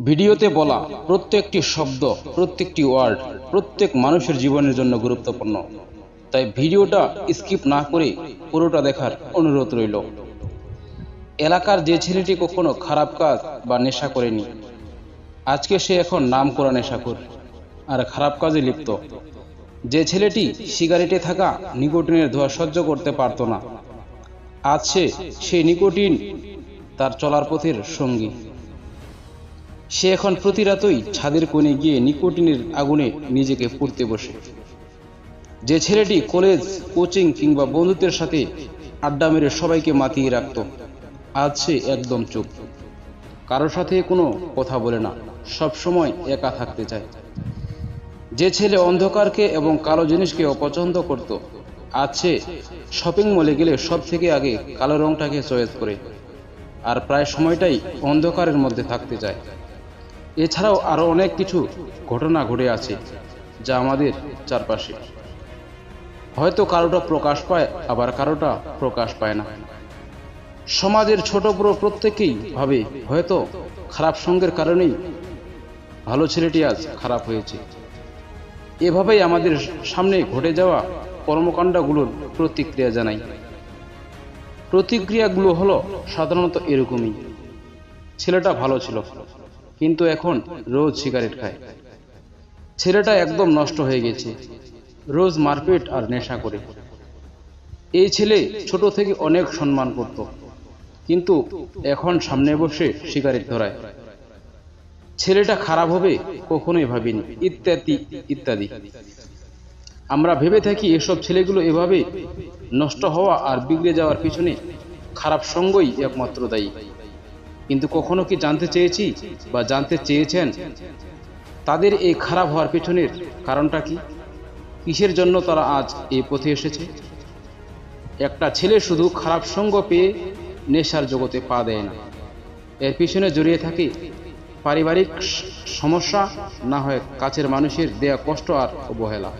ভিডিওতে বলা প্রত্যেকটি শব্দ, প্রত্যেকটি ওয়ার্ড, প্রত্যেক মানুষের জীবনের জন্য গুরুত্বপূর্ণ। তাই ভিডিওটা স্কিপ না করে পুরোটা দেখার অনুরোধ রইল। এলাকার যে ছেলেটি কখনো খারাপ কাজ বা নেশা করেনি, আজকে সে এখন নাম করা নেশাখোর আর খারাপ কাজে লিপ্ত। যে ছেলেটি সিগারেটে থাকা নিকোটিনের ধোঁয়া সহ্য করতে পারত না, আজ সে সেই নিকোটিন তার চলার পথের সঙ্গী। সে এখন প্রতি রাতই ছাদের কোণে গিয়ে নিকোটিনের আগুনে নিজেকে পুড়তে বসে। যে ছেলেটি কলেজ, কোচিং কিংবা বন্ধুদের সাথে আড্ডা মেরে সবাইকে মাতিয়ে রাখত, আজ সে একদম চুপ। কারোর সাথে কোনো কথা বলে না, সব সময় একা থাকতে চায়। যে ছেলে অন্ধকারকে এবং কালো জিনিসকে অপছন্দ করত, আজ সে শপিং মলে গেলে সব থেকে আগে কালো রংটাকে চয়েস করে, আর প্রায় সময়টাই অন্ধকারের মধ্যে থাকতে চায়। এছাড়াও আরও অনেক কিছু ঘটনা ঘটে আছে যা আমাদের চারপাশে। হয়তো কারোটা প্রকাশ পায়, আবার কারোটা প্রকাশ পায় না। সমাজের ছোট বড় প্রত্যেকেই ভাবে, হয়তো খারাপ সঙ্গের কারণেই ভালো ছেলেটি আজ খারাপ হয়েছে। এভাবেই আমাদের সামনে ঘটে যাওয়া কর্মকাণ্ডগুলোর প্রতিক্রিয়া জানাই। প্রতিক্রিয়াগুলো হলো সাধারণত এরকমই। ছেলেটা ভালো ছিল। কিন্তু এখন রোজ সিগারেট খায়। ছেলেটা একদম নষ্ট হয়ে গেছে। রোজ মারপিট আর নেশা করে। এই ছেলে ছোট থেকে অনেক সম্মান করত। কিন্তু এখন সামনে বসে সিগারেট ধরায়। ছেলেটা খারাপ হবে কখনোই ভাবিনি। ইত্যাদি ইত্যাদি। আমরা ভেবে থাকি এসব ছেলেগুলো এভাবে নষ্ট হওয়া আর বিগড়ে যাওয়ার পিছনে খারাপ সঙ্গই একমাত্র দায়ী। কিন্তু কখনো কি জানতে চেয়েছি বা জানতে চেয়েছেন? তাদের এই খারাপ হওয়ার পিছনের কারণটা কি? কিসের জন্য তারা আজ এই পথে এসেছে? একটা ছেলে শুধু খারাপ সঙ্গ পেয়ে নেশার জগতে পা দেয় না। এর পিছনে জড়িয়ে থাকে পারিবারিক সমস্যা, না হয় কাছের মানুষের দেয়া কষ্ট আর অবহেলা।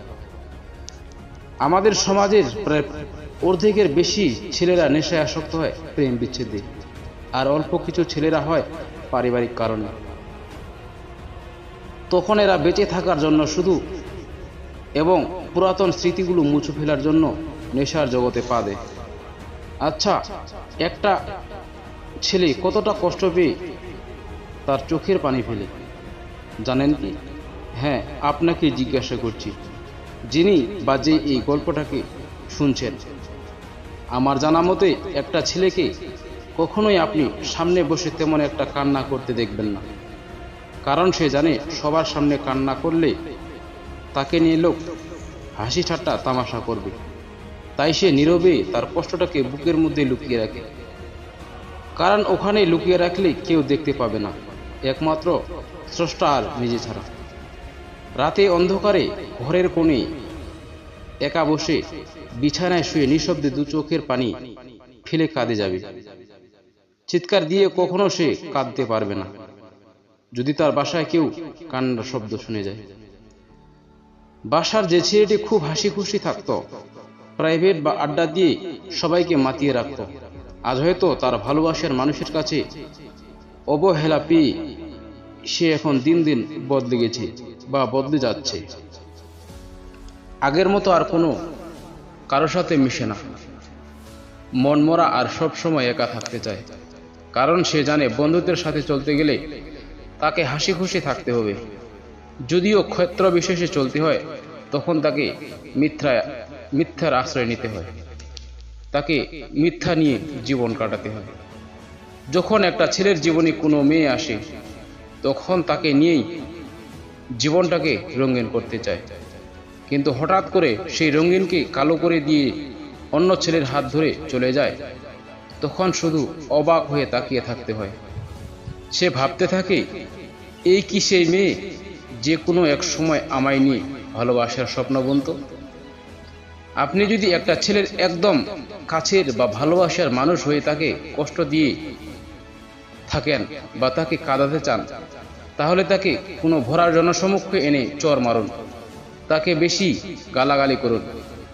আমাদের সমাজের প্রায় অর্ধেকের বেশি ছেলেরা নেশায় আসক্ত হয়, প্রেম বিচ্ছেদে। আর অল্প কিছু ছেলেরা হয় পারিবারিক কারণে। তখন এরা বেঁচে থাকার জন্য শুধু এবং পুরাতন স্মৃতিগুলো মুছে ফেলার জন্য নেশার জগতে পা দেয়। আচ্ছা একটা ছেলে কতটা কষ্ট পেয়ে তার চোখের পানি ফেলে? জানেন কি? হ্যাঁ আপনাকে জিজ্ঞাসা করছি। যিনি বা যে এই গল্পটাকে শুনছেন। আমার জানা মতে একটা ছেলেকে কখনোই আপনি সামনে বসে তেমন একটা কান্না করতে দেখবেন না। কারণ সে জানে সবার সামনে কান্না করলে তাকে নিয়ে লোক হাসি ঠাট্টা তামাশা করবে। তাই সে নীরবে তার কষ্টটাকে বুকের মধ্যে লুকিয়ে রাখে। কারণ ওখানে লুকিয়ে রাখলে কেউ দেখতে পাবে না। একমাত্র স্রষ্টা আর নিজে ছাড়া। রাতে অন্ধকারে ঘরের কোণে একা বসে বিছানায় শুয়ে নিঃশব্দে দু চোখের পানি ফেলে কাঁদে যাবে। চিৎকার দিয়ে কখনো সে কাঁদতে পারবে না। যদি তার বাসায় কেউ কান্নার শব্দ শুনে যায়। বাসার যে ছেলেটি খুব হাসি খুশি থাকতো প্রাইভেট বা আড্ডা দিয়ে সবাইকে মাতিয়ে রাখত। আজ হয়তো তার ভালোবাসার মানুষের কাছে অবহেলা পেয়ে সে এখন দিন দিন বদলে গেছে বা বদলে যাচ্ছে। আগের মতো আর কোনো কারোর সাথে মিশে না। মনমরা আর সব সময় একা থাকতে চায়। কারণ সে জানে বন্ধুদের সাথে চলতে গেলে তাকে হাসি খুশি থাকতে হবে। যদিও ক্ষেত্র বিশেষে চলতে হয়, তখন তাকে মিথ্যা, মিথ্যার আশ্রয় নিতে হয়। তাকে মিথ্যা নিয়ে জীবন কাটাতে হয়। যখন একটা ছেলের জীবনে কোনো মেয়ে আসে, তখন তাকে নিয়েই জীবনটাকে রঙিন করতে চায়। কিন্তু হঠাৎ করে সেই রঙিনকে কালো করে দিয়ে অন্য ছেলের হাত ধরে চলে যায়। তখন শুধু অবাক হয়ে তাকিয়ে থাকতে হয়। সে ভাবতে থাকে, এই কি সেই মেয়ে যে কোনো এক সময় আমায় নিয়ে ভালোবাসার স্বপ্ন বুনত? আপনি যদি একটা ছেলের একদম কাছের বা ভালোবাসার মানুষ হয়ে তাকে কষ্ট দিয়ে থাকেন বা তাকে কাঁদাতে চান, তাহলে তাকে কোনো ভরার জনসমক্ষে এনে চর মারুন। তাকে বেশি গালাগালি করুন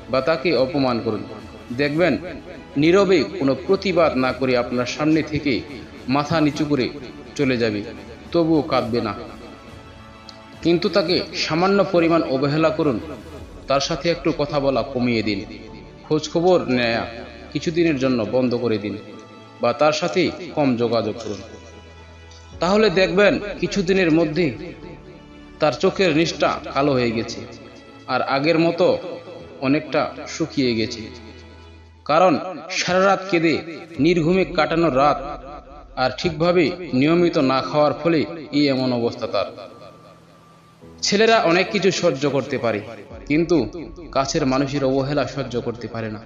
বা তাকে অপমান করুন। দেখবেন, নীরবে কোনো প্রতিবাদ না করে আপনার সামনে থেকে মাথা নিচু করে চলে যাবে, তবুও কাঁদবে না। কিন্তু তাকে সামান্য পরিমাণ অবহেলা করুন, তার সাথে একটু কথা বলা কমিয়ে দিন। খোঁজখবর নেয়া কিছুদিনের জন্য বন্ধ করে দিন বা তার সাথে কম যোগাযোগ করুন। তাহলে দেখবেন, কিছুদিনের মধ্যে তার চোখের নিষ্ঠা কালো হয়ে গেছে আর আগের মতো অনেকটা শুকিয়ে গেছে। কারণ সারা রাত কেঁদে, নির্ঘুমে কাটানো রাত আর ঠিকভাবে নিয়মিত না খাওয়ার ফলে এই এমন অবস্থা তার। ছেলেরা অনেক কিছু সহ্য করতে পারে, কিন্তু কাছের মানুষের অবহেলা সহ্য করতে পারে না।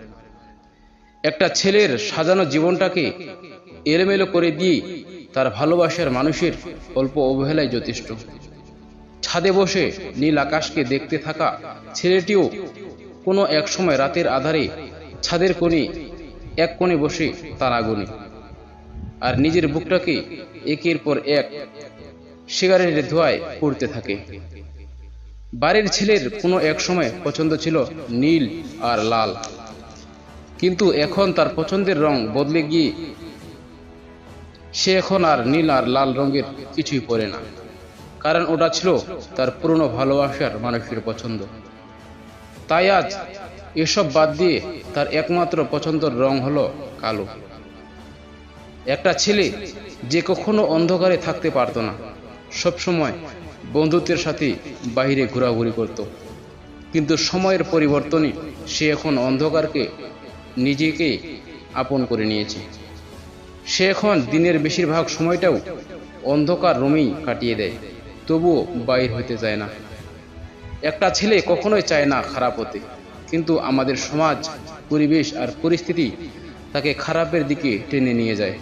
একটা ছেলের সাজানো জীবনটাকে এলোমেলো করে দিয়ে তার ভালোবাসার মানুষের অল্প অবহেলায় যথেষ্ট। ছাদে বসে নীল আকাশকে দেখতে থাকা ছেলেটিও কোনো এক সময় রাতের আধারে ছাদের কোণে, এক কোণে বসে তারা গুনে আর নিজের বুকটাকে একের পর এক সিগারেটের ধোঁয়ায় পড়তে থাকে। বাড়ির ছেলের কোনো এক সময় পছন্দ ছিল নীল আর লাল। কিন্তু এখন তার পছন্দের রং বদলে গিয়ে সে এখন আর নীল আর লাল রঙের কিছুই পরে না। কারণ ওটা ছিল তার পুরনো ভালোবাসার মানুষের পছন্দ। তাই আজ এসব বাদ দিয়ে তার একমাত্র পছন্দের রং হলো কালো। একটা ছেলে যে কখনো অন্ধকারে থাকতে পারতো না। সবসময় বন্ধুত্বের সাথে বাইরে ঘোরাঘুরি করত। কিন্তু সময়ের পরিবর্তনে সে এখন অন্ধকারকে নিজেকে আপন করে নিয়েছে। সে এখন দিনের বেশিরভাগ সময়টাও অন্ধকার রুমেই কাটিয়ে দেয়, তবুও বাইর হইতে চায় না। একটা ছেলে কখনোই চায় না খারাপ হতে। কিন্তু আমাদের সমাজ, পরিবেশ আর পরিস্থিতি তাকে খারাপের দিকে টেনে নিয়ে যায়।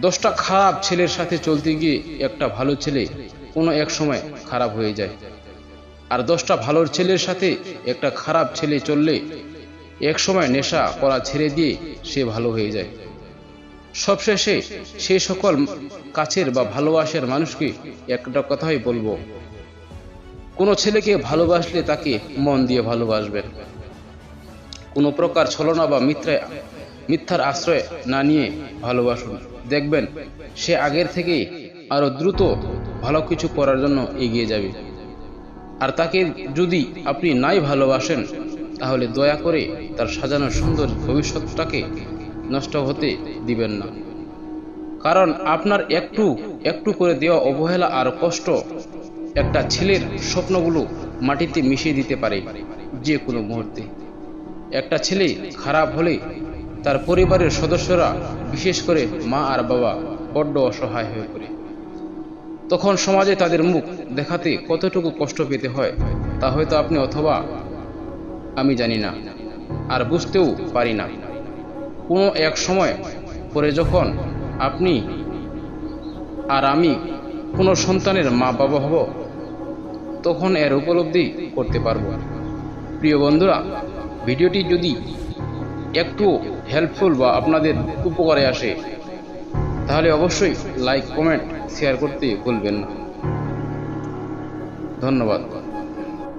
দশটা খারাপ ছেলের সাথে চলতে গিয়ে একটা ভালো ছেলে কোনো এক সময় খারাপ হয়ে যায়। আর দশটা ভালো ছেলের সাথে একটা খারাপ ছেলে চললে এক সময় নেশা করা ছেড়ে দিয়ে সে ভালো হয়ে যায়। সবশেষে সে সকল কাছের বা ভালোবাসার মানুষকে একটা কথাই বলব কোনো ছেলেকে ভালোবাসলে তাকে মন দিয়ে ভালোবাসবেন। কোনো প্রকার ছলনা বা মিথ্যায় মিথ্যার আশ্রয় না নিয়ে ভালোবাসুন। দেখবেন, সে আগের থেকে আরও দ্রুত ভালো কিছু করার জন্য এগিয়ে যাবে। আর তাকে যদি আপনি নাই ভালোবাসেন, তাহলে দয়া করে তার সাজানো সুন্দর ভবিষ্যৎটাকে নষ্ট হতে দিবেন না। কারণ আপনার একটু একটু করে দেওয়া অবহেলা আর কষ্ট একটা ছেলের স্বপ্নগুলো মাটিতে মিশিয়ে দিতে পারে যে কোনো মুহূর্তে। একটা ছেলে খারাপ হলে তার পরিবারের সদস্যরা বিশেষ করে মা আর বাবা বড্ড অসহায় হয়ে পড়ে। তখন সমাজে তাদের মুখ দেখাতে কতটুকু কষ্ট পেতে হয় তা হয়তো আপনি অথবা আমি জানি না আর বুঝতেও পারি না। কোনো এক সময় পরে যখন আপনি আর আমি কোনো সন্তানের মা বাবা হব তখন এর উপলব্ধি করতে পারব। প্রিয় বন্ধুরা, ভিডিওটি যদি একটু হেল্পফুল বা আপনাদের উপকারে আসে, তাহলে অবশ্যই লাইক কমেন্ট শেয়ার করতে ভুলবেন না। ধন্যবাদ।